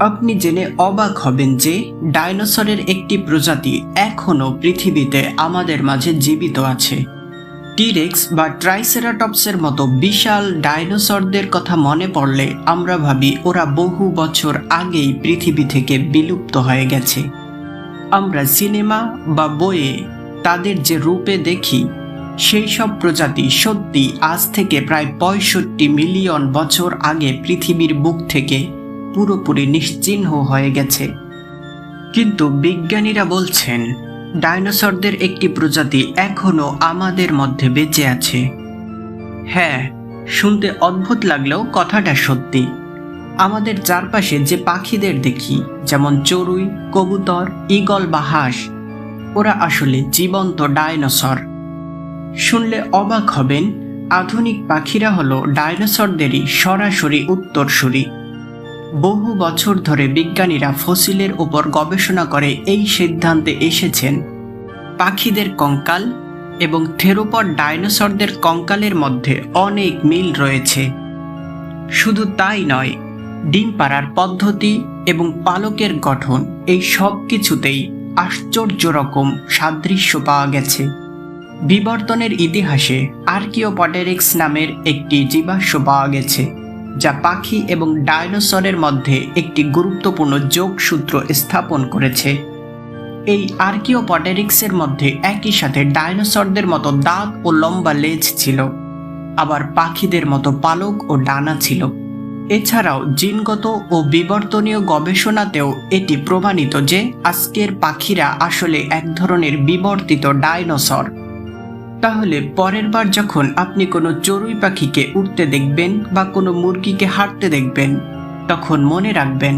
আপনি জেনে অবাক হবেন যে ডাইনোসরের একটি প্রজাতি এখনও পৃথিবীতে আমাদের মাঝে জীবিত আছে। টিরেক্স বা ট্রাইসেরাটপসের মতো বিশাল ডাইনোসরদের কথা মনে পড়লে আমরা ভাবি ওরা বহু বছর আগেই পৃথিবী থেকে বিলুপ্ত হয়ে গেছে। আমরা সিনেমা বা বইয়ে তাদের যে রূপে দেখি সেই সব প্রজাতি সত্যি আজ থেকে প্রায় পঁয়ষট্টি মিলিয়ন বছর আগে পৃথিবীর বুক থেকে পুরোপুরি নিশ্চিহ্ন হয়ে গেছে। কিন্তু বিজ্ঞানীরা বলছেন, ডাইনোসরদের একটি প্রজাতি এখনও আমাদের মধ্যে বেঁচে আছে। হ্যাঁ শুনতে অদ্ভুত লাগলেও কথাটা সত্যি। আমাদের চারপাশে যে পাখিদের দেখি, যেমন চড়ুই, কবুতর, ঈগল বা হাঁস, ওরা আসলে জীবন্ত ডাইনোসর। শুনলে অবাক হবেন, আধুনিক পাখিরা হলো ডাইনোসরদেরই সরাসরি উত্তরসূরি। বহু বছর ধরে বিজ্ঞানীরা ফসিলের উপর গবেষণা করে এই সিদ্ধান্তে এসেছেন, পাখিদের কঙ্কাল এবং থেরোপড ডাইনোসরদের কঙ্কালের মধ্যে অনেক মিল রয়েছে। শুধু তাই নয়, ডিম পাড়ার পদ্ধতি এবং পালকের গঠন এই সব কিছুতেই আশ্চর্য রকম সাদৃশ্য পাওয়া গেছে। বিবর্তনের ইতিহাসে আর্কিওপটেরিক্স নামের একটি জীবাশ্ম পাওয়া গেছে, যা পাখি এবং ডায়নোসরের মধ্যে একটি গুরুত্বপূর্ণ যোগসূত্র স্থাপন করেছে। এই আর্কিওপটেরিক্সের মধ্যে একই সাথে ডায়নোসরদের মতো দাঁত ও লম্বা লেজ ছিল, আবার পাখিদের মতো পালক ও ডানা ছিল। এছাড়াও জিনগত ও বিবর্তনীয় গবেষণাতেও এটি প্রমাণিত যে আজকের পাখিরা আসলে এক ধরনের বিবর্তিত ডাইনোসর তাহলে পরের বার যখন আপনি কোনো চড়ুই পাখিকে উঠতে দেখবেন বা কোনো মুরগিকে হাঁটতে দেখবেন, তখন মনে রাখবেন,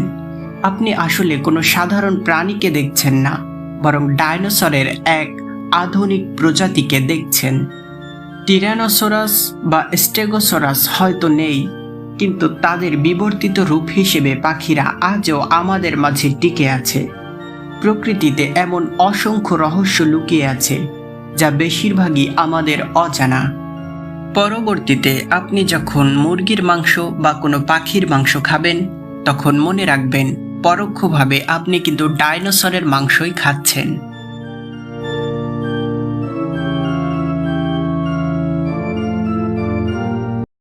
আপনি আসলে কোনো সাধারণ প্রাণীকে দেখছেন না, বরং ডাইনোসরের এক আধুনিক প্রজাতিকে দেখছেন। টিরানোসরাস বা স্টেগোসরাস হয়তো নেই, কিন্তু তাদের বিবর্তিত রূপ হিসেবে পাখিরা আজও আমাদের মাঝে টিকে আছে। প্রকৃতিতে এমন অসংখ্য রহস্য লুকিয়ে আছে। যা বেশিরভাগই আমাদের অজানা। পরবর্তীতে আপনি যখন মুরগির মাংস বা কোনো পাখির মাংস খাবেন, তখন মনে রাখবেন পরোক্ষভাবে আপনি কিন্তু ডাইনোসরের মাংসই খাচ্ছেন।